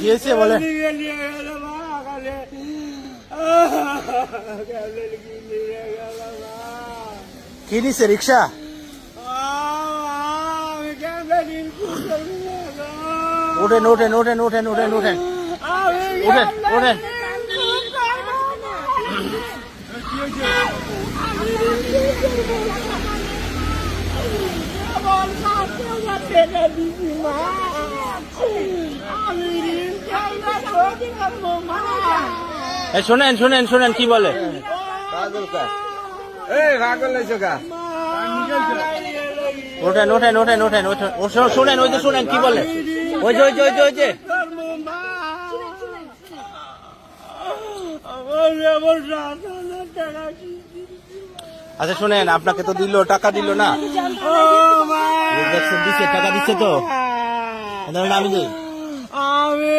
কি বলে। কি নিছে রিক্সা? ওঠেন ওঠেন ওঠেন ওঠেন ওঠেন ওঠেন। ওঠেন ওঠেন। এই শোনেন শোনেন শোনেন কি বলে? এই রাগল লাইছো গা। ওঠেন ওঠেন ওঠেন ওঠেন ওঠেন। শোনেন ওই যে শোনেন কি বলে? ওই যে ওই যে ওই যে ওই যে। আচ্ছা শোনেন আপনাকে তো দিল টাকা দিল না। দেখছেন দিচ্ছে টাকা দিচ্ছে তো। ধরেন আমি দিই আমি